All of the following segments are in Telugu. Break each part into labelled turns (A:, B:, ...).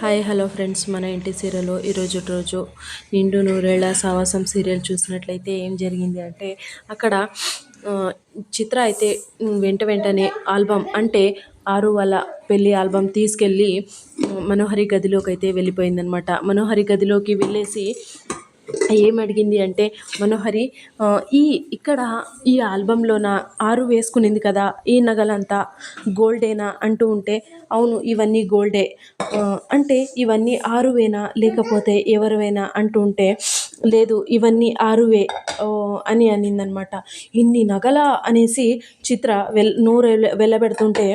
A: Hi hello friends. మన ఇంటి సీరియల్ ఈరోజు రోజు నిండు నూరేళ్ళ సావాసం సీరియల్ చూసినట్లయితే ఏం జరిగింది అంటే అక్కడ చిత్ర అయితే వెంట వెంటనే ఆల్బమ్ అంటే ఆరు వాళ్ళ పెళ్ళి ఆల్బమ్ తీసుకెళ్ళి మనోహరి గదిలోకి అయితే వెళ్ళిపోయిందనమాట మనోహరి గదిలోకి వెళ్ళేసి ఏం అడిగింది అంటే మనోహరి ఈ ఇక్కడ ఈ ఆల్బంలోన ఆరు వేసుకునింది కదా ఈ నగలంతా గోల్డేనా? అంటూ ఉంటే అవును ఇవన్నీ గోల్డే. అంటే ఇవన్నీ ఆరువేనా? లేకపోతే ఎవరివైనా? అంటూ ఉంటే లేదు ఇవన్నీ ఆరువే అని అనిందనమాట. ఇన్ని నగల? అనేసి చిత్ర వెల్ నోరు వెళ్ళబెడుతుంటే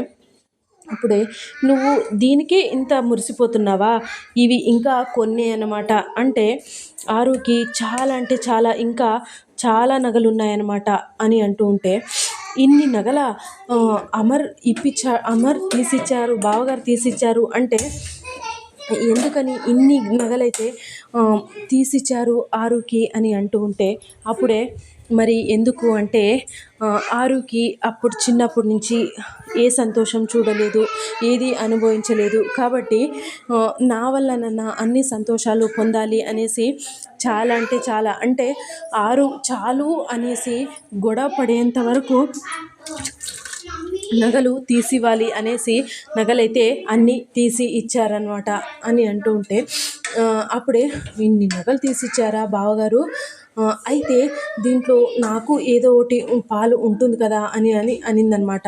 A: అప్పుడే నువ్వు దీనికే ఇంత మురిసిపోతున్నావా? ఇవి ఇంకా కొన్ని అన్నమాట. అంటే ఆరుకి చాలా అంటే చాలా ఇంకా చాలా నగలు ఉన్నాయన్నమాట అని అంటూ ఉంటే ఇన్ని నగల అమర్ ఇప్పించా అమర్ తీసిచ్చారు బావగారు తీసిచ్చారు అంటే ఎందుకని ఇన్ని నగలైతే తీసిచ్చారు ఆరుకి అని అంటూ ఉంటే అప్పుడే మరి ఎందుకు అంటే ఆరుకి అప్పుడు చిన్నప్పటి నుంచి ఏ సంతోషం చూడలేదు ఏది అనుభవించలేదు. కాబట్టి నా నా వల్లనన్నా అన్ని సంతోషాలు పొందాలి అనేసి చాలా అంటే చాలా. అంటే ఆరు చాలు అనేసి గొడవ పడేంత వరకు నగలు తీసివ్వాలి అనేసి నగలైతే అన్నీ తీసి ఇచ్చారనమాట అని అంటూ ఉంటే అప్పుడే ఇన్ని నగలు తీసిచ్చారా బావగారు? అయితే దీంట్లో నాకు ఏదో ఒకటి పాలు ఉంటుంది కదా అని అని అనిందనమాట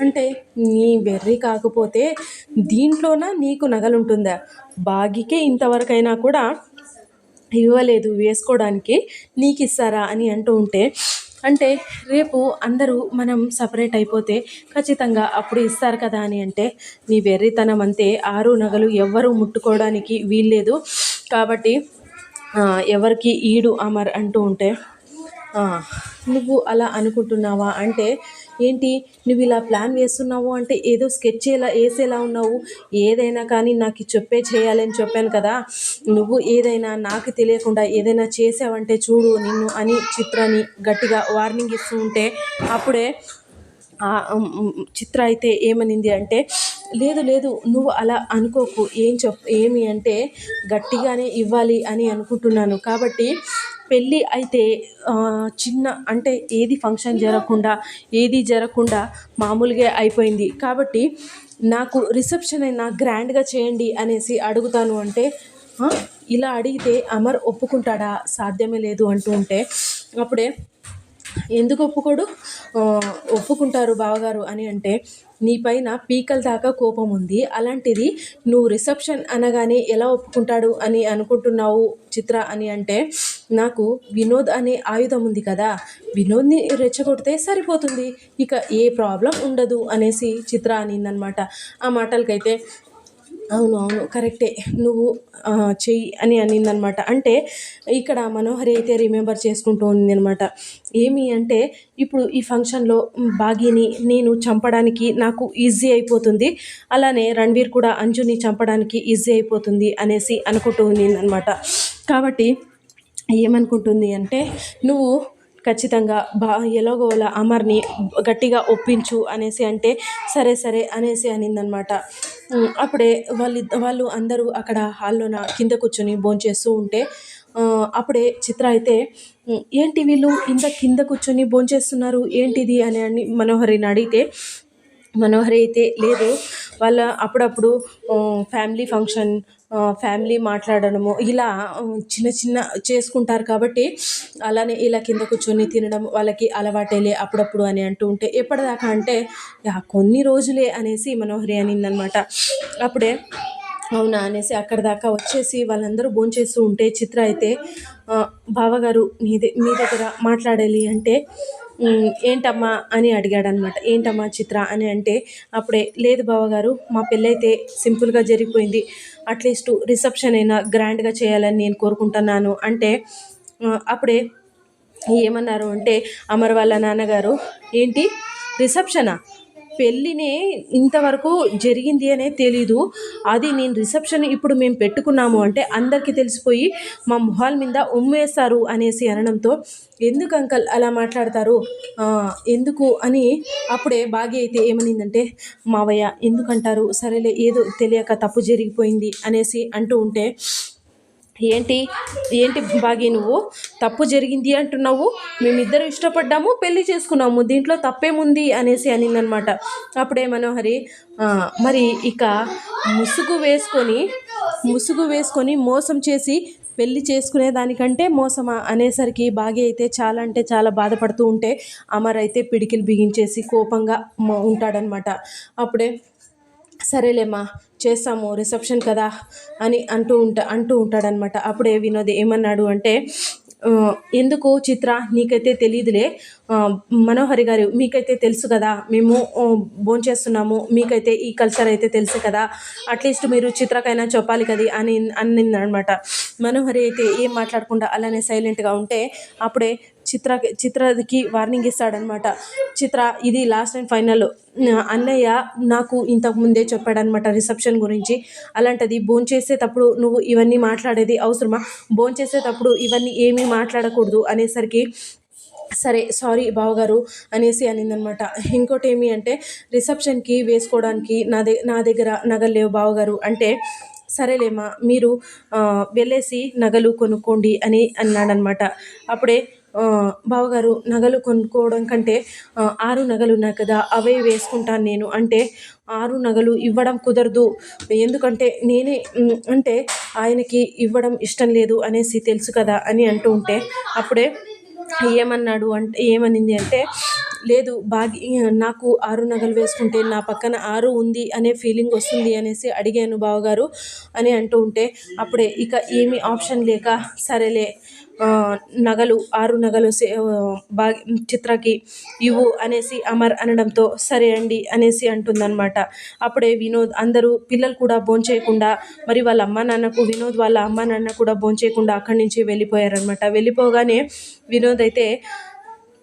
A: అంటే నీ వెర్రి కాకపోతే దీంట్లోన నీకు నగలు ఉంటుందా బాగికే ఇంతవరకైనా కూడా ఇవ్వలేదు వేసుకోవడానికి నీకు ఇస్తారా అని అంటూ ఉంటే అంటే రేపు అందరూ మనం సపరేట్ అయిపోతే ఖచ్చితంగా అప్పుడు ఇస్తారు కదా అని అంటే నీ వెర్రితనం అంతే. ఆరు నగలు ఎవ్వరూ ముట్టుకోవడానికి వీల్లేదు. కాబట్టి ఎవరికి ఈడు అమర్ అంటూ ఉంటే నువ్వు అలా అనుకుంటున్నావా అంటే ఏంటి? నువ్వు ఇలా ప్లాన్ వేస్తున్నావు అంటే ఏదో స్కెచ్ ఎలా వేసేలా ఉన్నావు? ఏదైనా కానీ నాకు చెప్పే చేయాలని చెప్పాను కదా. నువ్వు ఏదైనా నాకు తెలియకుండా ఏదైనా చేసావంటే చూడు నిన్ను అని చిత్రాన్ని గట్టిగా వార్నింగ్ ఇస్తూ ఉంటే అప్పుడే చిత్ర అయితే ఏమనింది అంటే లేదు లేదు నువ్వు అలా అనుకోకు. ఏం చెప్ ఏమి అంటే గట్టిగానే ఇవ్వాలి అని అనుకుంటున్నాను. కాబట్టి పెళ్ళి అయితే చిన్న అంటే ఏది ఫంక్షన్ జరగకుండా ఏది జరగకుండా మామూలుగా అయిపోయింది. కాబట్టి నాకు రిసెప్షన్ అయినా గ్రాండ్గా చేయండి అనేసి అడుగుతాను అంటే ఇలా అడిగితే అమర్ ఒప్పుకుంటాడా? సాధ్యమే లేదు అంటూ ఉంటే అప్పుడే ఎందుకు ఒప్పుకోడు? ఒప్పుకుంటారు బావగారు అని అంటే నీ పైన పీకల దాకా కోపం ఉంది. అలాంటిది నువ్వు రిసెప్షన్ అనగానే ఎలా ఒప్పుకుంటాడు అని అనుకుంటున్నావు చిత్ర అని అంటే నాకు వినోద్ అనే ఆయుధం ఉంది కదా వినోద్ని రెచ్చగొడితే సరిపోతుంది. ఇక ఏ ప్రాబ్లం ఉండదు అనేసి చిత్ర అనిందనమాట. ఆ మాటలకైతే అవును అవును కరెక్టే. నువ్వు చెయ్యి అని అనిందనమాట. అంటే ఇక్కడ మనోహరి అయితే రిమెంబర్ చేసుకుంటూ ఉంది అనమాట ఏమి అంటే ఇప్పుడు ఈ ఫంక్షన్లో బాగీని నేను చంపడానికి నాకు ఈజీ అయిపోతుంది. అలానే రణ్వీర్ కూడా అంజుని చంపడానికి ఈజీ అయిపోతుంది అనేసి అనుకుంటూ ఉంది అనమాట కాబట్టి ఏమనుకుంటుంది అంటే నువ్వు ఖచ్చితంగా బా ఎలాగోలా అమర్ని గట్టిగా ఒప్పించు అనేసి అంటే సరే సరే అనేసి అనిందనమాట. అప్పుడే వాళ్ళు వాళ్ళు అందరూ అక్కడ హాల్లోన కింద కూర్చొని భోంచేస్తూ ఉంటే అప్పుడే చిత్ర అయితే ఏంటి వీళ్ళు ఇంత కింద కూర్చొని భోంచేస్తున్నారు? ఏంటిది? అని అని మనోహరిని అడిగితే మనోహరి అయితే లేదు వాళ్ళ అప్పుడప్పుడు ఫ్యామిలీ ఫంక్షన్ ఫ్యామిలీ మాట్లాడడము ఇలా చిన్న చిన్న చేసుకుంటారు కాబట్టి అలానే ఇలా కింద కూర్చొని తినడం వాళ్ళకి అలవాటేలే అప్పుడప్పుడు అని అంటూ ఉంటే ఎప్పటిదాకా అంటే "యా, కొన్ని రోజులే అనేసి మనోహరి అనిందనమాట. అప్పుడే అవునా అనేసి అక్కడ దాకా వచ్చేసి వాళ్ళందరూ భోంచేస్తూ ఉంటే చిత్ర అయితే బావగారు మీ మీ దగ్గర మాట్లాడాలి అంటే ఏంటమ్మా అని అడిగాడనమాట. ఏంటమ్మా చిత్ర అని అంటే అప్పుడే లేదు బావగారు మా పెళ్ళైతే సింపుల్గా జరిగిపోయింది. అట్లీస్ట్ రిసెప్షన్ అయినా గ్రాండ్గా చేయాలని నేను కోరుకుంటున్నాను అంటే అప్పుడే ఏమన్నారు అంటే అమర్ వాళ్ళ నాన్నగారు ఏంటి? రిసెప్షనా? పెళ్ళినే ఇంతవరకు జరిగింది అనే తెలీదు. అది నేను రిసెప్షన్ ఇప్పుడు మేము పెట్టుకున్నాము అంటే అందరికీ తెలిసిపోయి మా మొహాల మీద ఉమ్మేస్తారు అనేసి అనడంతో ఎందుకు అంకల్ అలా మాట్లాడతారు? ఎందుకు అని అప్పుడే భాగ్య అయితే ఏమనిందంటే మావయ్య ఎందుకంటారు? సరేలే ఏదో తెలియక తప్పు జరిగిపోయింది అనేసి అంటూ ఉంటే ఏంటి ఏంటి బాగి నువ్వు? తప్పు జరిగింది అంటున్నావు. మేమిద్దరు ఇష్టపడ్డాము పెళ్ళి చేసుకున్నాము. దీంట్లో తప్పేముంది అనేసి అనిందనమాట. అప్పుడే మనోహరి మరి ఇక ముసుగు వేసుకొని ముసుగు వేసుకొని మోసం చేసి పెళ్ళి చేసుకునే దానికంటే మోసమా అనేసరికి బాగి అయితే చాలా అంటే చాలా బాధపడుతూ ఉంటే అమర్ అయితే పిడికిలు బిగించేసి కోపంగా ఉంటాడనమాట. అప్పుడే సరేలేమ్మా చేస్తాము రిసెప్షన్ కదా అని అంటూ ఉంటా అంటూ ఉంటాడనమాట. అప్పుడే వినోద్ ఏమన్నాడు అంటే ఎందుకు చిత్ర? నీకైతే తెలియదులే మనోహరి గారు మీకైతే తెలుసు కదా. మేము భోంచేస్తున్నాము. మీకైతే ఈ కల్చర్ అయితే తెలుసు కదా. అట్లీస్ట్ మీరు చిత్రకైనా చెప్పాలి కదా అని అనిందనమాట. మనోహరి అయితే ఏం మాట్లాడకుండా అలానే సైలెంట్గా ఉంటే అప్పుడే చిత్ర చిత్రకి వార్నింగ్ ఇస్తాడనమాట. చిత్ర ఇది లాస్ట్ అండ్ ఫైనల్ అన్నయ్య నాకు ఇంతకు ముందే చెప్పాడనమాట రిసెప్షన్ గురించి. అలాంటిది భోంచేసేటప్పుడు నువ్వు ఇవన్నీ మాట్లాడేది అవసరమా? భోంచేసేటప్పుడు ఇవన్నీ ఏమీ మాట్లాడకూడదు అనేసరికి సరే సారీ బావగారు అనేసి అనిందనమాట. ఇంకోటి ఏమి అంటే రిసెప్షన్కి వేసుకోవడానికి నా దే నా దగ్గర నగలు లేవు బావగారు. అంటే సరేలేమ్మా మీరు వెళ్ళేసి నగలు కొనుక్కోండి అని అన్నాడనమాట. అప్పుడే బావగారు నగలు కొనుక్కోవడం కంటే ఆరు నగలు ఉన్నాయి కదా అవే వేసుకుంటాను నేను. అంటే ఆరు నగలు ఇవ్వడం కుదరదు. ఎందుకంటే నేనే అంటే ఆయనకి ఇవ్వడం ఇష్టం లేదు అనేసి తెలుసు కదా అని అంటూ ఉంటే అప్పుడే ఏమన్నాడు అంటే ఏమనింది అంటే లేదు బాగి నాకు ఆరు నగలు వేసుకుంటే నా పక్కన ఆరు ఉంది అనే ఫీలింగ్ వస్తుంది అనేసి అడిగాను బావగారు అని అంటూ ఉంటే అప్పుడే ఇక ఏమీ ఆప్షన్ లేక సరేలే నగలు ఆరు నగలు సే- చిత్రకి ఇవ్వు అనేసి అమర్ అనడంతో సరే అండి అనేసి అంటుందన్నమాట. అప్పుడే వినోద్ అందరూ పిల్లలు కూడా భోంచేయకుండా మరి వాళ్ళ అమ్మ నాన్నకు వినోద్ వాళ్ళ అమ్మ నాన్న కూడా భోంచేయకుండా అక్కడి నుంచి వెళ్ళిపోయారనమాట వెళ్ళిపోగానే వినోద్ అయితే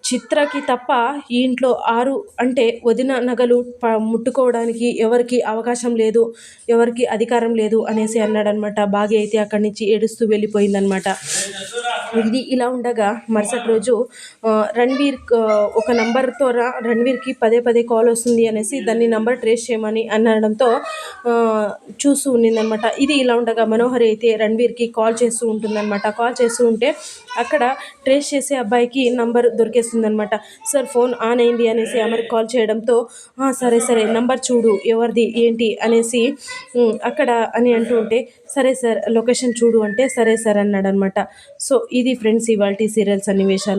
A: చిత్రకి తప్ప ఈ ఇంట్లో ఆరు అంటే వదిన నగలు ప ముట్టుకోవడానికి ఎవరికి అవకాశం లేదు ఎవరికి అధికారం లేదు అనేసి అన్నాడనమాట బాగా అయితే అక్కడి నుంచి ఏడుస్తూ వెళ్ళిపోయిందనమాట ఇది ఇలా ఉండగా మరుసటి రోజు రణ్వీర్ ఒక నంబర్తో రా రణ్వీర్కి పదే పదే కాల్ వస్తుంది అనేసి దాన్ని నంబర్ ట్రేస్ చేయమని అనడంతో చూస్తూ ఉండిందనమాట ఇది ఇలా ఉండగా మనోహరి అయితే రణ్వీర్కి కాల్ చేస్తూ ఉంటుందన్నమాట. కాల్ చేస్తూ ఉంటే అక్కడ ట్రేస్ చేసే అబ్బాయికి నంబర్ దొరికేస్తుందనమాట సార్ ఫోన్ ఆన్ అయింది అనేసి అమర్కి కాల్ చేయడంతో సరే సరే నంబర్ చూడు ఎవరిది ఏంటి అనేసి అక్కడ అని అంటూ ఉంటే సరే సార్ లొకేషన్ చూడు అంటే సరే సార్ అన్నాడనమాట సో ఇది ఫ్రెండ్స్ ఇవాళ సీరియల్ సన్నివేశాలు.